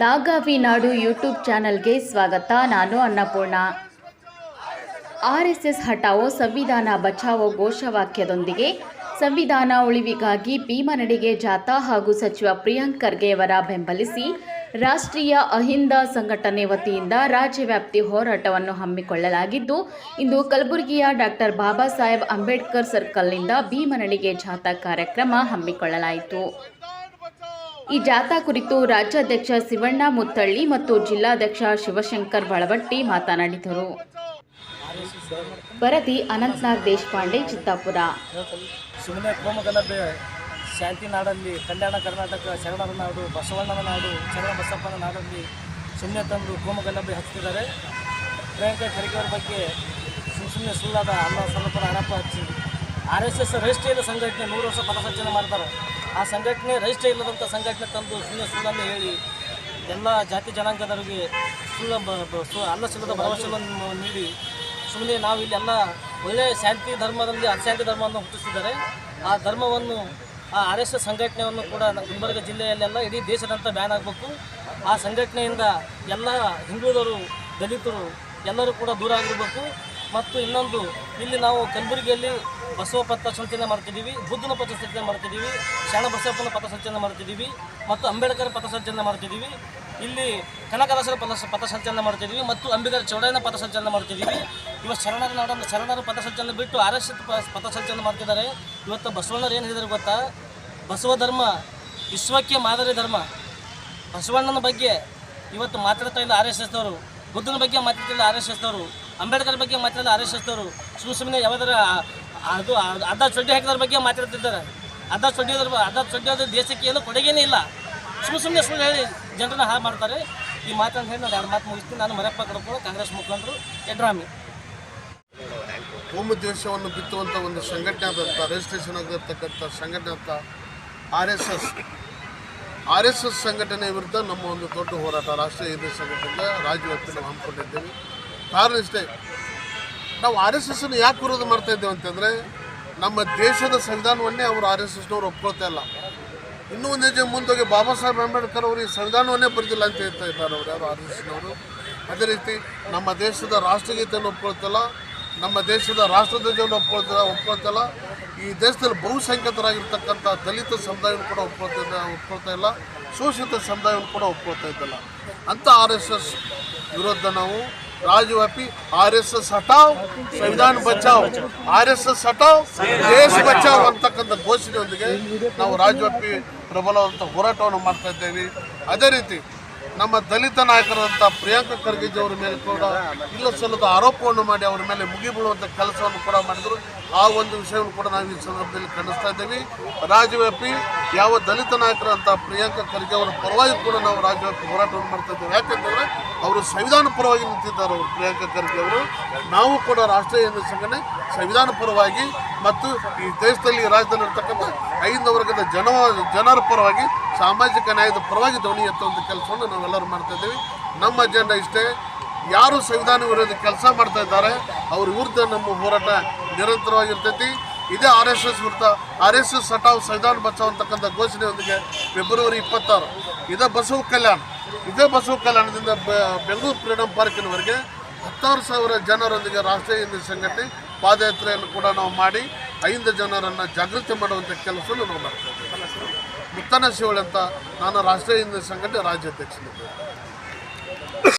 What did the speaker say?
ನಾಗಾವಿ ನಾಡು YouTube ಚಾನಲ್ಗೆ ಸ್ವಾಗತ. ನಾನು ಅನ್ನಪೂರ್ಣ. ಆರ್ ಎಸ್ ಎಸ್ ಹಠಾವೋ ಸಂವಿಧಾನ ಬಚಾವೋ ಘೋಷವಾಕ್ಯದೊಂದಿಗೆ ಸಂವಿಧಾನ ಉಳಿವಿಗಾಗಿ ಭೀಮನಡಿಗೆ ಜಾಥಾ ಹಾಗೂ ಸಚಿವ ಪ್ರಿಯಾಂಕ್ ಖರ್ಗೆಯವರ ಬೆಂಬಲಿಸಿ ರಾಷ್ಟ್ರೀಯ ಅಹಿಂದ ಸಂಘಟನೆ ವತಿಯಿಂದ ರಾಜ್ಯವ್ಯಾಪ್ತಿ ಹೋರಾಟವನ್ನು ಹಮ್ಮಿಕೊಳ್ಳಲಾಗಿದ್ದು, ಇಂದು ಕಲಬುರಗಿಯ ಡಾಕ್ಟರ್ ಬಾಬಾ ಸಾಹೇಬ್ ಅಂಬೇಡ್ಕರ್ ಸರ್ಕಲ್ನಿಂದ ಭೀಮನಡಿಗೆ ಜಾಥಾ ಕಾರ್ಯಕ್ರಮ ಹಮ್ಮಿಕೊಳ್ಳಲಾಯಿತು. ಈ ಜಾಥಾ ಕುರಿತು ರಾಜ್ಯಾಧ್ಯಕ್ಷ ಶಿವಣ್ಣ ಮುತ್ತಳ್ಳಿ ಮತ್ತು ಜಿಲ್ಲಾಧ್ಯಕ್ಷ ಶಿವಶಂಕರ್ ಬಳವಟ್ಟಿ ಮಾತನಾಡಿದರು. ವರದಿ ಅನಂತನಾಗ್ ದೇಶಪಾಂಡೆ, ಚಿತ್ತಾಪುರ. ಸುಮ್ಮನೆ ಕೋಮಗಲಭೆ ಶಾಂತಿ ನಾಡಲ್ಲಿ ಕಲ್ಯಾಣ ಕರ್ನಾಟಕ ಶರಣರ ನಾಡು ಬಸವಣ್ಣನ ನಾಡು ಶರಣ ಬಸಪ್ಪನ ನಾಡಲ್ಲಿ ಸುಮ್ಮನೆ ತಂದು ಕೋಮಗಲಭೆ ಹಚ್ಚಿದ್ದಾರೆ. ಪ್ರಿಯಾಂಕಾ ಖರ್ಗೆ ಅವ್ರ ಬಗ್ಗೆ ಸುಮ್ಮ ಸುಮ್ಮನೆ ಸುಳ್ಳಾದ ಅನ್ನ ಸ್ವಲ್ಪ ಆರೋಪ ಹಚ್ಚಿ. ಆರ್ ಎಸ್ ಎಸ್ ರಾಷ್ಟ್ರೀಯ ಸಂಘಟನೆ ನೂರು ವರ್ಷ ಪಥಸಂಚಲನ ಮಾಡ್ತಾರೆ. ಆ ಸಂಘಟನೆ ರಿಜಿಸ್ಟರ್ ಇಲ್ಲದಂಥ ಸಂಘಟನೆ ತಂದು ಸುಮ್ಮನೆ ಸುಳ್ಳನ್ನು ಹೇಳಿ ಎಲ್ಲ ಜಾತಿ ಜನಾಂಗದವರಿಗೆ ಸುಳ್ಳು ಸು ಅಲ್ಲ ಸುಳ್ಳದ ಭರವಸೆಗಳನ್ನು ನೀಡಿ ಸುಮ್ಮನೆ ನಾವು ಇಲ್ಲಿ ಎಲ್ಲ ಒಳ್ಳೆಯ ಶಾಂತಿ ಧರ್ಮದಲ್ಲಿ ಅಶಾಂತಿ ಧರ್ಮವನ್ನು ಹುಟ್ಟಿಸಿದ್ದಾರೆ. ಆ ಧರ್ಮವನ್ನು, ಆ ಆರ್ ಸಂಘಟನೆಯನ್ನು ಕೂಡ ಗುಲ್ಬರ್ಗ ಜಿಲ್ಲೆಯಲ್ಲೆಲ್ಲ ಇಡೀ ದೇಶದಂತ ಬ್ಯಾನ್ ಆಗಬೇಕು. ಆ ಸಂಘಟನೆಯಿಂದ ಎಲ್ಲ ಹಿಂದೂದರು ದಲಿತರು ಎಲ್ಲರೂ ಕೂಡ ದೂರ ಆಗಿರಬೇಕು. ಮತ್ತು ಇನ್ನೊಂದು, ಇಲ್ಲಿ ನಾವು ಕಲಬುರಗಿಯಲ್ಲಿ ಬಸವ ಪಥ ಸಂಚಲನೆ ಮಾಡ್ತಿದ್ದೀವಿ, ಬುದ್ಧನ ಪಥ ಸಂಚಲನೆ ಮಾಡ್ತಿದ್ದೀವಿ ಶರಣ ಬಸವಪ್ಪನ ಪಥ ಸಂಚಲನೆ ಮಾಡ್ತಿದ್ದೀವಿ ಮತ್ತು ಅಂಬೇಡ್ಕರ್ ಪಥ ಸಂಚಲನೆ ಮಾಡ್ತಿದ್ದೀವಿ. ಇಲ್ಲಿ ಕನಕದಾಸರ ಪಥ ಪಥಸಂಚಲನ ಮಾಡ್ತಿದ್ದೀವಿ ಮತ್ತು ಅಂಬಿಗರ ಚೌಡಯ್ಯನ ಪಥಸಂಚಲನ ಮಾಡ್ತಿದ್ದೀವಿ. ಇವತ್ತು ಶರಣರ ನಾಡ, ಶರಣರ ಪಥಸಂಚಲನ ಬಿಟ್ಟು ಆರ್ ಎಸ್ ಪಥಸಂಚಲನ ಮಾಡ್ತಿದ್ದಾರೆ. ಇವತ್ತು ಬಸವಣ್ಣರು ಏನು ಹೇಳಿದರು ಗೊತ್ತಾ? ಬಸವ ಧರ್ಮ, ವಿಶ್ವಕ್ಕೆ ಮಾದರಿ ಧರ್ಮ. ಬಸವಣ್ಣನ ಬಗ್ಗೆ ಇವತ್ತು ಮಾತಾಡ್ತಾ ಇಲ್ಲ ಆರ್ ಎಸ್ ಎಸ್ದವರು ಬುದ್ಧನ ಬಗ್ಗೆ ಮಾತಾಡ್ತಿಲ್ಲ ಆರ್ ಎಸ್ ಎಸ್ನವರು ಅಂಬೇಡ್ಕರ್ ಬಗ್ಗೆ ಮಾತಾಡಲು ಆರ್ ಎಸ್ ಎಸ್ನವರು ಸುಮ್ಮ ಸುಮ್ಮನೆ ಯಾವ್ದಾರ ಅದು ಅರ್ಧ ಚೊಡ್ಡಿ ಹಾಕಿದ್ರ ಬಗ್ಗೆ ಮಾತಾಡ್ತಿದ್ದಾರೆ. ಅರ್ಧ ಚೊಡ್ಡಿಯೋದ್ರ ಅರ್ಧ ಚೊಡ್ಡಿಯೋದ್ರ ದೇಶಕ್ಕೆ ಏನು ಕೊಡುಗೆನೇ ಇಲ್ಲ. ಸುಮ್ಮ ಸುಮ್ಮನೆ ಸುಳ್ಳು ಹೇಳಿ, ಜನರನ್ನ ಹಾಳು ಮಾಡ್ತಾರೆ. ಈ ಮಾತನ್ನು ಹೇಳಿ ನಾನು ಎರಡು ಮಾತು ಮುಗಿಸ್ತೀನಿ. ನಾನು ಮರಪ್ಪ ಕಡ್ಕೊಂಡು ಕಾಂಗ್ರೆಸ್ ಮುಖಂಡರು ಯಡ್ರಾಮಿ ಕೋಮು ದ್ವೇಷವನ್ನು ಬಿತ್ತುವಂಥ ಒಂದು ಸಂಘಟನೆ ಆದಂಥ ರಿಜಿಸ್ಟ್ರೇಷನ್ ಆಗಿರ್ತಕ್ಕಂಥ ಸಂಘಟನೆ ಅಂತ R S S. R S S ಸಂಘಟನೆ ವಿರುದ್ಧ ನಮ್ಮ ಒಂದು ದೊಡ್ಡ ಹೋರಾಟ, ರಾಷ್ಟ್ರೀಯ ಹಿಂದೂ ಸಂಘಟನೆ ರಾಜ್ಯವ್ಯಾಪಿ ನಾವು ಹಮ್ಮಿಕೊಂಡಿದ್ದೇವೆ. ಕಾರಣ ಇಷ್ಟೇ, ನಾವು ಆರ್ ಎಸ್ ಎಸ್ನ ಯಾಕೆ ವಿರೋಧ ಮಾಡ್ತಾ ಇದ್ದೇವೆ ಅಂತಂದರೆ, ನಮ್ಮ ದೇಶದ ಸಂವಿಧಾನವನ್ನೇ ಅವರು ಆರ್ ಎಸ್ ಎಸ್ನವ್ರು ಒಪ್ಕೊಳ್ತಾ ಇಲ್ಲ. ಇನ್ನೂ ಒಂದು ಹೆಜ್ಜೆ ಮುಂದೋಗಿ ಬಾಬಾ ಸಾಹೇಬ್ ಅಂಬೇಡ್ಕರ್ ಅವರು ಈ ಸಂವಿಧಾನವನ್ನೇ ಬರೆದಿಲ್ಲ ಅಂತ ಹೇಳ್ತಾ ಇದ್ದಾರೆ ಅವರು ಯಾರು, ಆರ್ ಎಸ್ ಎಸ್ನವರು. ಅದೇ ರೀತಿ ನಮ್ಮ ದೇಶದ ರಾಷ್ಟ್ರಗೀತೆಯನ್ನು ಒಪ್ಕೊಳ್ತಿಲ್ಲ ನಮ್ಮ ದೇಶದ ರಾಷ್ಟ್ರಧ್ವಜವನ್ನು ಒಪ್ಕೊಳ್ತಾ ಒಪ್ಕೊಳ್ತಿಲ್ಲ. ಈ ದೇಶದಲ್ಲಿ ಬಹುಸಂಖ್ಯಾತರಾಗಿರ್ತಕ್ಕಂಥ ದಲಿತ ಸಮುದಾಯವನ್ನು ಕೂಡ ಒಪ್ಕೊಳ್ತಾ ಒಪ್ಕೊಳ್ತಾ ಇಲ್ಲ. ಶೋಷಿತ ಸಮುದಾಯವನ್ನು ಕೂಡ ಒಪ್ಕೊಳ್ತಾ ಇದ್ದಲ್ಲ. ಅಂತ ಆರ್ ಎಸ್ ಎಸ್ ವಿರುದ್ಧ ನಾವು ರಾಜ್ಯವ್ಯಾಪಿ ಆರ್ ಎಸ್ ಎಸ್ ಹಟಾವ್, ಸಂವಿಧಾನ ಬಚಾವ್. ಆರ್ ಎಸ್ ಎಸ್ ಹಟಾವ್, ದೇಶ ಬಚಾವ್ ಅಂತಕ್ಕಂಥ ಘೋಷಣೆಯೊಂದಿಗೆ ನಾವು ರಾಜ್ಯವ್ಯಾಪಿ ಪ್ರಬಲವಾದಂಥ ಹೋರಾಟವನ್ನು ಮಾಡ್ತಾ ಇದ್ದೇವೆ. ಅದೇ ರೀತಿ ನಮ್ಮ ದಲಿತ ನಾಯಕರಾದಂಥ ಪ್ರಿಯಾಂಕ ಖರ್ಗೆಜಿ ಅವರ ಮೇಲೆ ಕೂಡ ಇಲ್ಲ ಸಲ್ಲದ ಆರೋಪವನ್ನು ಮಾಡಿ ಅವರ ಮೇಲೆ ಮುಗಿಬೀಳುವಂಥ ಕೆಲಸವನ್ನು ಕೂಡ ಮಾಡಿದರು. ಆ ಒಂದು ವಿಷಯವನ್ನು ಕೂಡ ನಾವು ಈ ಸಂದರ್ಭದಲ್ಲಿ ಖಂಡಿಸ್ತಾ ಇದ್ದೀವಿ. ರಾಜ್ಯವ್ಯಾಪಿ ಯಾವ ದಲಿತ ನಾಯಕರಂತ ಪ್ರಿಯಾಂಕ ಖರ್ಗೆ ಅವರ ಪರವಾಗಿ ಕೂಡ ನಾವು ರಾಜ್ಯವ್ಯಾಪಿ ಹೋರಾಟವನ್ನು ಮಾಡ್ತಾ ಇದ್ದೇವೆ. ಯಾಕೆಂದ್ರೆ ಅವರು ಸಂವಿಧಾನ ಪರವಾಗಿ ನಿಂತಿದ್ದಾರೆ ಅವರು ಪ್ರಿಯಾಂಕ ಖರ್ಗೆ ಅವರು. ನಾವು ಕೂಡ ರಾಷ್ಟ್ರೀಯ ಸಂಘಟನೆ ಸಂವಿಧಾನ ಪರವಾಗಿ ಮತ್ತು ಈ ದೇಶದಲ್ಲಿ ಈ ಐದು ವರ್ಗದ ಜನ, ಜನರ ಪರವಾಗಿ, ಸಾಮಾಜಿಕ ನ್ಯಾಯದ ಪರವಾಗಿ ಧ್ವನಿ ಎತ್ತುವಂಥ ಕೆಲಸವನ್ನು ನಾವೆಲ್ಲರೂ ಮಾಡ್ತಾ ಇದ್ದೀವಿ. ನಮ್ಮ ಅಜೆಂಡಾ ಇಷ್ಟೇ. ಯಾರು ಸಂವಿಧಾನ ವಿರೋಧಿ ಕೆಲಸ ಮಾಡ್ತಾ ಇದ್ದಾರೆ, ಅವ್ರ ವಿರುದ್ಧ ನಮ್ಮ ಹೋರಾಟ ನಿರಂತರವಾಗಿರ್ತೈತಿ. ಇದೇ ಆರ್ ಎಸ್ ಎಸ್ ವಿರುದ್ಧ, ಆರ್ ಎಸ್ ಎಸ್ ಸಟಾವ್ ಸಂವಿಧಾನ ಬಚಾವ್ ಅಂತಕ್ಕಂಥ ಘೋಷಣೆಯೊಂದಿಗೆ ಫೆಬ್ರವರಿ ಇಪ್ಪತ್ತಾರು. ಇದೇ ಬಸವ ಕಲ್ಯಾಣ, ಇದೇ ಬಸವ ಕಲ್ಯಾಣದಿಂದ ಬೆಂಗಳೂರು ಫ್ರೀಡಮ್ ಪಾರ್ಕಿನವರೆಗೆ ಹತ್ತಾರು ಸಾವಿರ ಜನರೊಂದಿಗೆ ರಾಷ್ಟ್ರೀಯ ಸಂಘಟನೆ ಪಾದಯಾತ್ರೆಯನ್ನು ಕೂಡ ನಾವು ಮಾಡಿ ಐದು ಜನರನ್ನು ಜಾಗೃತಿ ಮಾಡುವಂಥ ಕೆಲಸವನ್ನು ನಾವು ಮಾಡ್ತಾ ಇದ್ದೇವೆ. ಮುತ್ತನ ಶಿವಳಿ ಅಂತ ನಾನು ರಾಷ್ಟ್ರೀಯ ಹಿಂದೂ ಸಂಘಟನೆ ರಾಜ್ಯಾಧ್ಯಕ್ಷನಿದ್ದೇನೆ.